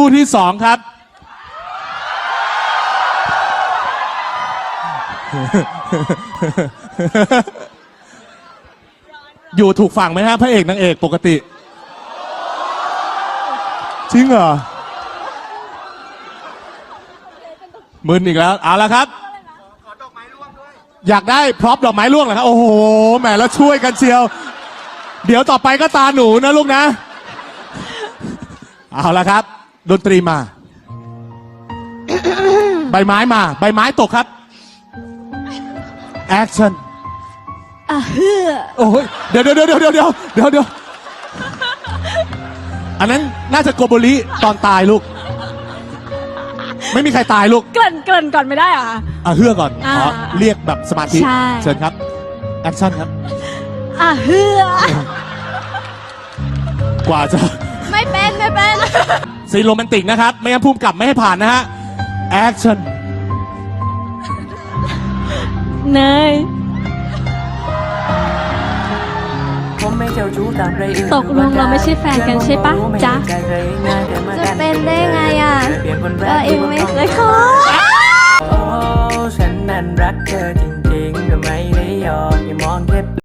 คู่ที่สองครับ อยู่ถูกฝั่งไหมฮะพระเอกนางเอกปกติ จริงเหรอมึนอีกแล้ว เอาละครับ อยากได้พร็อพดอกไม้ร่วงเหรอครับ โอ้โห แหมแล้วช่วยกันเชียว เดี๋ยวต่อไปก็ตาหนูนะลูกนะ เอาละครับ ดนตรีมา ใบไม้มา ใบไม้ตกครับ แอคชั่นอะเฮือโอ้ยเดี๋ยวเดี๋ยวเดี๋ยวเดี๋ยวเดี๋ยวเดี๋ยวเดี๋ยวอันนั้นน่าจะโกโบริตอนตายลูก ไม่มีใครตายลูก เกริ่นเกริ่นก่อนไม่ได้เหรอคะ อะเฮือกก่อนอ่าอ๋อเรียกแบบสมาธิ ใช่ เชิญครับ แอคชั่นครับ อะเฮือกว่าจะ ไม่เป็นไม่เป็นซีโรแมนติกนะครับ ไม่งั้นภูมิกับไม่ให้ผ่านนะฮะ แอคชั่น เนยผมไม่าตมกลงเราไม่ใช่แฟนกันใช่ปะจ๊ะ จะเป็นได้ไงอะก็เองไม่เคยขอโอ้ฉันนั้นรักเธอจริงๆก็ไม่ได้ยอกอย่ามองแค่